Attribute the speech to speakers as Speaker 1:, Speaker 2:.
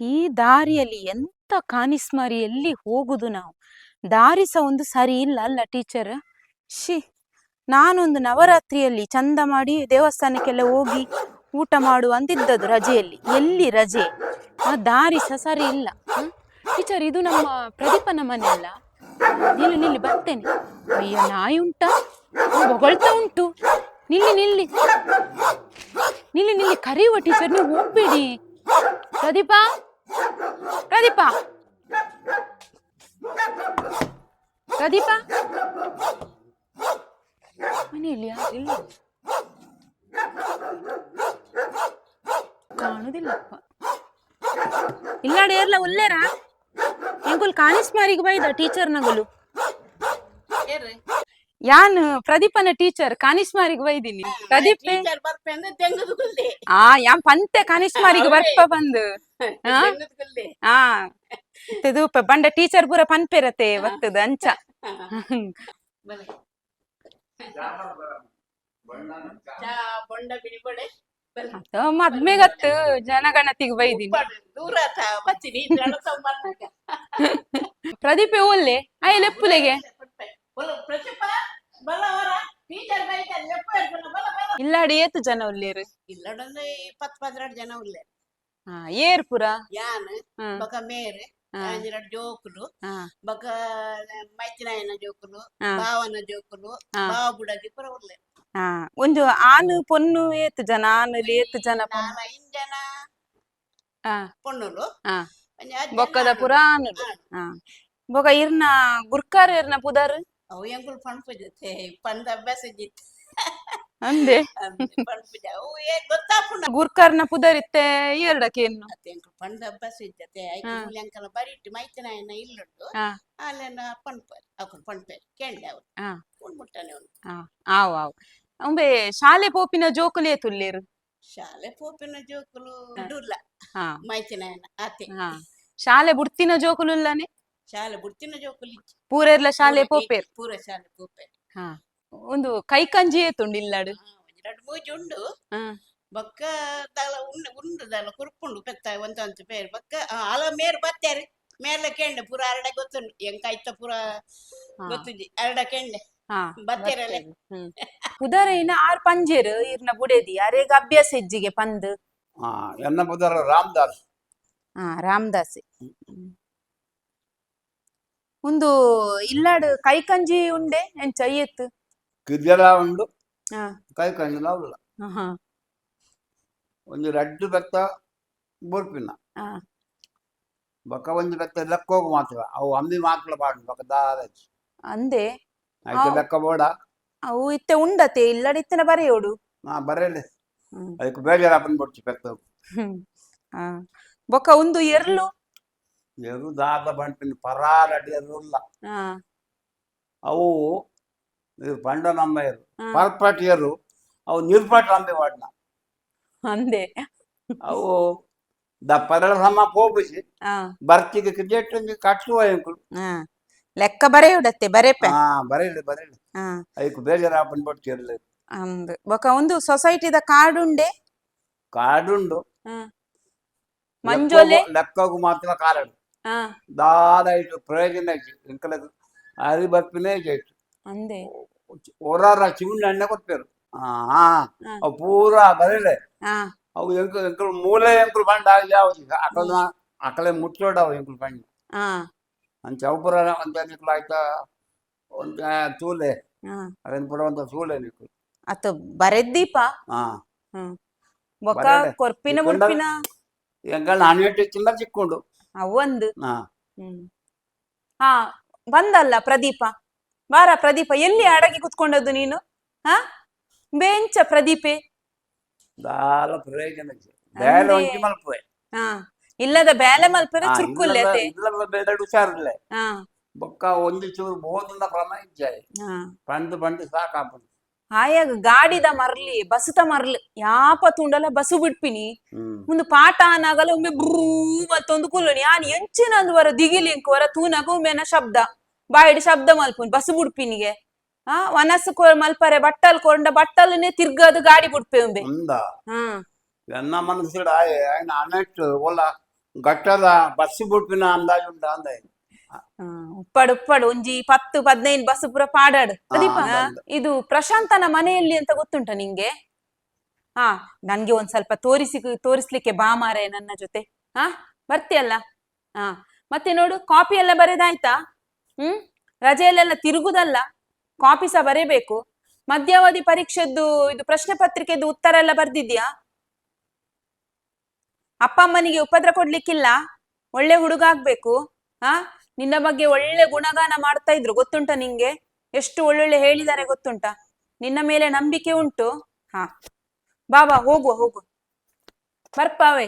Speaker 1: ಈ ದಾರಿಯಲ್ಲಿ ಎಂತ ಕಾನಿಸ್ಮಾರಿ ಎಲ್ಲಿ ಹೋಗುದು ನಾವು? ದಾರಿ ಸಹ ಒಂದು ಸರಿ ಇಲ್ಲ ಅಲ್ಲ ಟೀಚರ್? ಶಿ ನಾನೊಂದು ನವರಾತ್ರಿಯಲ್ಲಿ ಚಂದ ಮಾಡಿ ದೇವಸ್ಥಾನಕ್ಕೆಲ್ಲ ಹೋಗಿ ಊಟ ಮಾಡು ಅಂತಿದ್ದದ್ದು ರಜೆಯಲ್ಲಿ. ಎಲ್ಲಿ ರಜೆ? ಆ ದಾರಿ ಸಹ ಸರಿ ಇಲ್ಲ. ಟೀಚರ್, ಇದು ನಮ್ಮ ಪ್ರದೀಪನ ಮನೆ ಅಲ್ಲ? ನಿಲ್ಲಿ ನಿಲ್ಲಿ, ಬರ್ತೇನೆ. ಅಯ್ಯೋ, ನಾಯಿ ಉಂಟಾ? ಹೊಗಳ್ತಾ ಉಂಟು. ನಿಲ್ಲಿ ನಿಲ್ಲಿ. ನಿಲ್ಲಿ ನಿಲ್ಲಿ, ಕರೆಯುವ ಟೀಚರ್, ನೀವು ಹೋಗ್ಬೇಡಿ ಪ್ರದೀಪ? ಪ್ರದೀಪ ಪ್ರದೀಪ ಮನೆಯಲ್ಲಿ ಯಾರಿಲ್ಲ ಕಾಣುದಿಲ್ಲಪ್ಪ ಇಲ್ಲಾಡ ಏರ್ಲ ಒಲ್ಲೇರಾ? ಎಂಕುಲ್ ಕಾಣಿಸ್ಮಾರಿಗೆ ಬೈದ ಟೀಚರ್ ನಗಲು ಯಾನ್ ಪ್ರದೀಪನ ಟೀಚರ್ ಕಾನಿಸ್ಮಾರಿಗೆ ಬೈದಿನಿ. ಪ್ರದೀಪ್ ಆ ಯಾನ್ ಪಂತೆ ಕಾನಿಸ್ಮಾರಿಗೆ ಬರ್ಪ ಬಂದು. ಹಾ ಇದು ಬಂಡ ಟೀಚರ್ ಪೂರ ಪನ್ಪೆರತೆ ಬರ್ತದ ಅಂಚ. ಮದ್ಮೆಗತ್ತು ಜನಗಣತಿಗೆ ಬೈದಿನಿ. ಪ್ರದೀಪೆ ಒಲ್ಲೆ ಅಯ್ಯ ಲೆಪ್ಪುಲೆಗೆ. ಇಲ್ಲಾಡಿ ಏತು ಜನ ಉಲ್ಲೇರು?
Speaker 2: ಇಲ್ಲಡಂದ್ರೆ ಇಪ್ಪತ್ ಪದ್ನೆರಡು ಜನ ಉಲ್ಲೇರು.
Speaker 1: ಹಾ ಏರ್ ಪುರ
Speaker 2: ಯಾನ್ ಬೊಕ ಮೇರೆ
Speaker 1: ಹಾ.
Speaker 2: ಅಂಜಿರಡ್ ಜೋಕುಲು ಬಕ ಮೈತ್ರಿನಾಯನ ಜೋಕುಲು
Speaker 1: ಬಾವನ
Speaker 2: ಭಾವನ ಜೋಕುಲು. ಬಾವ ಬುಡಗಿ ಪುರ ಉಲ್ಲೇರು.
Speaker 1: ಹಾ ಒಂದು ಆನು ಪೊನ್ನು ಏತು ಜನ ಆನು ಏತು ಜನ
Speaker 2: ನಾಲ್ ಐನ್ ಜನ ಪೊಣ್ಣುಲು
Speaker 1: ಬೊಕ್ಕದ. ಪುರ.
Speaker 2: ಹಾ.
Speaker 1: ಬೊಕ ಇರ್ನ ಗುರ್ಕಾರ ಇರ್ನ ಪುದರ್?
Speaker 2: ಅವು ಎಂಕುಲು ಪಣ್ಪುಜತೆ ಪಂದ ಅಭ್ಯಾಸ ಇದ್ದಿತ್ತು
Speaker 1: ಅಂದೆ
Speaker 2: ಪಣ್ಪುಜ ಅವು ಏ ಗೊತ್ತಾಪುಂಡ
Speaker 1: ಗುರ್ಕರ್ನ ಪುದರಿತ್ತೆ ಎರಡಕ್ಕೇನು
Speaker 2: ಅತ್ತೆ ಎಂಕುಲು ಪಂದ ಅಭ್ಯಾಸ ಇದ್ದತೆ ಐದು
Speaker 1: ಹಾ.
Speaker 2: ಎಂಕಲ ಬರಿಟ್ಟು ಮೈತನಾಯನ ಇಲ್ಲುಂಡು
Speaker 1: ಹಾ
Speaker 2: ಅಲ್ಲೆನ ಪಣ್ಪರ್ ಅಕುಲು ಪಣ್ಪೇರ್ ಕೇಂಡೆ ಅವ್ರು
Speaker 1: ಹಾ
Speaker 2: ಉಣ್ಮುಟ್ಟನೆ ಅವ್ನು
Speaker 1: ಹಾ ಆವ್ ಆವ್ ಅಂಬೆ ಶಾಲೆ ಪೋಪಿನ ಜೋಕುಲಿ ತುಲ್ಲಿರು
Speaker 2: ಶಾಲೆ ಪೋಪಿನ ಜೋಕುಲು ಡುಲ್ಲ
Speaker 1: ಹಾ
Speaker 2: ಮೈತನಾಯನ ಆತೆ
Speaker 1: ಶಾಲೆ ಬುಡ್ತಿನ ಜೋಕುಲುಲ್ಲನೆ
Speaker 2: ಶಾಲೆ ಬುಡ್ತಿನ ಜೋಕುಲಿ.
Speaker 1: ಪೂರೆರ್ಲ ಶಾಲೆ ಪೋಪೆರ್?
Speaker 2: ಪೂರ ಶಾಲೆ ಪೋಪೆರ್.
Speaker 1: ಹಾ ಒಂದು ಕೈಕಂಜಿ ಏತುಂಡು ತುಂಡಿಲ್ಲ
Speaker 2: ಒಂಜಿ ರಡ್ಡ್ ಮೂಜಿ ಉಂಡು.
Speaker 1: ಹಾ.
Speaker 2: ಬೊಕ್ಕ ದಲ ಉಂಡು ಉಂಡು ದಲ ಕುರ್ಪುಂಡು ಪೆತ್ತ ಒಂತೊಂದು ಪೇರ್. ಬಕ್ಕ ಆ, ಅಲ ಮೇರ್ ಬತ್ತೇರಿ. ಮೇಲೆ ಕೆಂಡೆ ಪೂರ ಅರಡೆ ಗೊತ್ತುಂಡು. ಎಂಕ ಐತ ಪೂರ. ಗೊತ್ತುಜಿ ಅರಡ ಕೆಂಡೆ.
Speaker 1: ಹಾ
Speaker 2: ಬತ್ತೇರಲೆ
Speaker 1: ಹ್ಮ್. ಪುದರೈನ ಆರ್ ಪಂಜೇರು ಇರ್ನ ಬುಡೆದಿ? ಅರೇಗ ಅಭ್ಯಾಸ ಹೆಜ್ಜಿಗೆ ಪಂದ್?
Speaker 3: ಎನ್ನ ಬುದರ ರಾಮದಾಸ್.
Speaker 1: ಹಾ ರಾಮದಾಸಿ. ಒಂದು ಇಲ್ಲಾಡು ಕೈಕಂಜಿ ಉಂಡೆ ಎಂಚ ಐಯತ್ತು
Speaker 3: ಕಿದ್ಯಲ ಉಂಡು.
Speaker 1: ಹಾ.
Speaker 3: ಕೈ ಕಂಜಿ ಉಲ್ಲ
Speaker 1: ಹಾ.
Speaker 3: ಒಂದು ರಡ್ಡು ಬೆತ್ತ ಬೋರ್ಪಿನ
Speaker 1: ಹಾ.
Speaker 3: ಬೊಕ್ಕ ಒಂಜಿ ಬೆತ್ತ ಲೆಕ್ಕೋಗ ಮಾತ್ರ. ಅವು ಅಮ್ಮಿ ಮಾತ್ರ ಬಾಡು ಬೊಕ್ಕ ದಾದ
Speaker 1: ಅಂದೆ?
Speaker 3: ಐತೆ. ಲೆಕ್ಕ ಬೋಡ.
Speaker 1: ಅವು ಇತ್ತೆ ಉಂಡತೆ ಇಲ್ಲಡ ಇತ್ತನ ಬರೆಯೋಡು?
Speaker 3: ಹಾ ಬರೇಲಿ
Speaker 1: ಹ್ಮ್.
Speaker 3: ಅದಕ್ಕೆ ಬೇಜಾರ ಅಪ್ಪನ್ ಬಿಡ್ಚಿ ಬೆತ್ತ
Speaker 1: ಹ್ಮ್. ಆ ಬೊಕ ಒಂದು ಎರ್ಲು
Speaker 3: ಎರು ದಾದ ಬಂಟಿನ ಪರಾರ ಅಡಿಯರು ಉಲ್ಲ
Speaker 1: ಹಾ
Speaker 3: ಅವು ಇದು ಪಂಡ ನಮ್ಮಯ್ಯರು
Speaker 1: ಹಾ.
Speaker 3: ಪರ್ಪಟಿಯರು ಅವು ನಿರ್ಪಟ ಅಂಬಿ ವಾಡ್ನ
Speaker 1: ಅಂದೆ
Speaker 3: ಅವು ದ ಪರಳ ಸಮ ಪೋಪಿಸಿ
Speaker 1: ಹಾ
Speaker 3: ಬರ್ತಿಗೆ ಕ್ರಿಕೆಟ್ ಕಟ್ಟುವ ಎಂಕುಲು
Speaker 1: ಹಾ ಲೆಕ್ಕ ಬರೆಯೋಡತ್ತೆ ಬರೆಪೆ
Speaker 3: ಹಾ ಬರೀಲಿ ಬರೀಲಿ
Speaker 1: ಹಾ
Speaker 3: ಅದಕ್ಕೆ ಬೇಜಾರ ಅಪ್ಪನ್ ಬಿಡ್ಚಿ ಇರ್ಲಿ
Speaker 1: ಅಂದ್ ಬೊಕ ಒಂದು ಸೊಸೈಟಿದ ಕಾರ್ಡ್ ಉಂಡೆ
Speaker 3: ಕಾಡುಂಡು
Speaker 1: ಹಾ ಮಂಜೋಲೆ
Speaker 3: ಲೆಕ್ಕಗು- ಲೆಕ್ಕಗು ಮಾತ್ರ ಕಾರಣ
Speaker 1: ಹಾ
Speaker 3: ದಾದ ಇಟ್ಟು ಪ್ರಯೋಜನ ಐತಿ ಎಂಕಲದು ಅರಿ ಬರ್ಪಿನೇ ಐತಿ
Speaker 1: ಅಂದೆ
Speaker 3: ಓರಾರ ಚಿಗುಂಡ ಎಣ್ಣೆ ಕೊಡ್ತೇರು ಹಾ ಹಾ
Speaker 1: ಹಾ.
Speaker 3: ಅವು ಪೂರ ಬರೀಲೆ
Speaker 1: ಹಾ
Speaker 3: ಅವು ಎಂಕು ಎಂಕಲು ಮೂಲೆ ಎಂಕಲು ಬಂಡ ಯಾವ್ದು ಅಕಲ ಅಕಲೆ ಮುಚ್ಚೋಡ ಅವು ಎಂಕಲು ಬಂಡ
Speaker 1: ಹಾ
Speaker 3: ಅಂತ ಚೌಪುರ ಅಂತ ನಿಕ್ಲು ಆಯ್ತಾ ಒಂದ ತೂಲೆ
Speaker 1: ಹಾ
Speaker 3: ಅದನ್ನ ಪುರ ಒಂದು ತೂಲೆ ನಿಕ್ಲು
Speaker 1: ಅತ್ತು ಬರೆದ್ದೀಪ
Speaker 3: ಹಾ
Speaker 1: ಹ್ಮ್ ಬೊಕ
Speaker 3: ಬರೆಡೆ.
Speaker 1: ಕೊರ್ಪಿನ
Speaker 3: ಇಕ್ಕೊಂಡ-
Speaker 1: ಮುಡ್ಪಿನ
Speaker 3: ಎಂಕಲ್ ಹನ್ನೆಟ್ಟು ಚಿನ್ನ ಚಿಕ್ಕೊಂಡು
Speaker 1: ಅವೊಂದು
Speaker 3: ಹಾ
Speaker 1: ಹ್ಮ್. ಹಾ ಬಂದಲ್ಲ ಪ್ರದೀಪ. ಬಾರ ಪ್ರದೀಪ ಎಲ್ಲಿ ಅಡಗಿ ಕುತ್ಕೊಂಡದ್ದು ನೀನು? ಹಾ ಬೇಂಚ ಪ್ರದೀಪೆ.
Speaker 3: ದಾಲ ಪ್ರಯೋಜನ
Speaker 1: ಅಂದೆ.
Speaker 3: ಒಂಚಿ ಮಲ್ಪುವೆ.
Speaker 1: ಹಾ ಇಲ್ಲದ ಬ್ಯಾಲೆ ಮಲ್ಪರೆ
Speaker 3: ಹಾ,
Speaker 1: ಚುರ್ಕುಲ್ಲೆ
Speaker 3: ಇಲ್ಲಲ್ಲ-
Speaker 1: ಅತೆ
Speaker 3: ಇಲ್ಲಲ್ಲ ಬೇರೆ ಹುಷಾರಿಲ್ಲ.
Speaker 1: ಹಾ
Speaker 3: ಬೊಕ್ಕ ಒಂದು ಚೂರು ಬೋಧನ ಕ್ರಮ ಇಜ್ಜಾಯಿ.
Speaker 1: ಹಾ
Speaker 3: ಪಂಡು ಪಂಡು ಸಾಕಾಪುಂಡು
Speaker 1: ಹಾಯಾಗ ಗಾಡಿದ ಮರ್ಲಿ ಬಸತ ಮರ್ಲಿ ಯಾಪ ತುಂಡಲ ಬಸು
Speaker 3: ಬಿಟ್ಪಿನಿ.
Speaker 1: ಒಂದು ಪಾಠ ಅನ್ನಾಗಲ್ಲ ಒಮ್ಮೆ ಬ್ರೂ ಮತ್ತೊಂದು ಕುಲುನಿ ಯಾನ್ ಎಂಚಿನಂದು ವರ ದಿಗಿಲಿಂಕ್ ವರ ತೂನಗ ಒಮ್ಮೆನ ಶಬ್ದ ಬಾಯಿಡ್ ಶಬ್ದ ಮಲ್ಪುನ್ ಬಸು ಬಿಡ್ಪಿನಿಗೆ. ಆ ವನಸ್ ಮಲ್ಪರೆ ಬಟ್ಟಲ್ ಕೊರಂಡ ಬಟ್ಟಲ್ನೇ ತಿರ್ಗದು ಗಾಡಿ ಬಿಡ್ಪೆ ಒಮ್ಮೆ.
Speaker 3: ನನ್ನ ಮನಸ್ಸಿಡ ಅಣೆಟ್ಟು ಒಲ್ಲ ಗಟ್ಟದ ಬಸ್ ಬಿಡ್ಪಿನ ಉಂಟ ಅಂದ.
Speaker 1: ಉಪ್ಪಡು ಉಪ್ಪಡು ಒಂಜಿ ಪತ್ತು ಪದ್ನೈದು ಬಸ್ ಪೂರ ಪಾಡಾಡು. ಇದು ಪ್ರಶಾಂತನ ಮನೆಯಲ್ಲಿ ಅಂತ ಗೊತ್ತುಂಟ ನಿಂಗೆ? ಹಾ ನನ್ಗೆ ಒಂದ್ ಸ್ವಲ್ಪ ತೋರಿಸಿ ತೋರಿಸ್ಲಿಕ್ಕೆ ಬಾ ಮಾರೆ ನನ್ನ ಜೊತೆ. ಹಾ ಬರ್ತಿಯಲ್ಲ? ಹಾ ಮತ್ತೆ ನೋಡು ಕಾಪಿ ಎಲ್ಲ ಬರೆದಾಯ್ತಾ? ಹ್ಮ್ ರಜೆಯಲ್ಲೆಲ್ಲ ತಿರುಗುದಲ್ಲ? ಕಾಪಿ ಸಹ ಬರೀಬೇಕು. ಮಧ್ಯಾವಧಿ ಪರೀಕ್ಷೆದ್ದು ಇದು ಪ್ರಶ್ನೆ ಪತ್ರಿಕೆದ್ದು ಉತ್ತರ ಎಲ್ಲ ಬರ್ದಿದ್ಯಾ? ಅಪ್ಪ ಅಮ್ಮನಿಗೆ ಉಪದ್ರ ಕೊಡ್ಲಿಕ್ಕಿಲ್ಲ? ಒಳ್ಳೆ ಹುಡುಗ ಆಗ್ಬೇಕು. ಹಾ ನಿನ್ನ ಬಗ್ಗೆ ಒಳ್ಳೆ ಗುಣಗಾನ ಮಾಡ್ತಾ ಇದ್ರು. ಗೊತ್ತುಂಟ ನಿಂಗೆ? ಎಷ್ಟು ಒಳ್ಳೊಳ್ಳೆ ಹೇಳಿದ್ದಾರೆ ಗೊತ್ತುಂಟ? ನಿನ್ನ ಮೇಲೆ ನಂಬಿಕೆ ಉಂಟು? ಹಾ. ಬಾಬಾ ಹೋಗುವ ಹೋಗುವ. ಬರ್ಪಾವೆ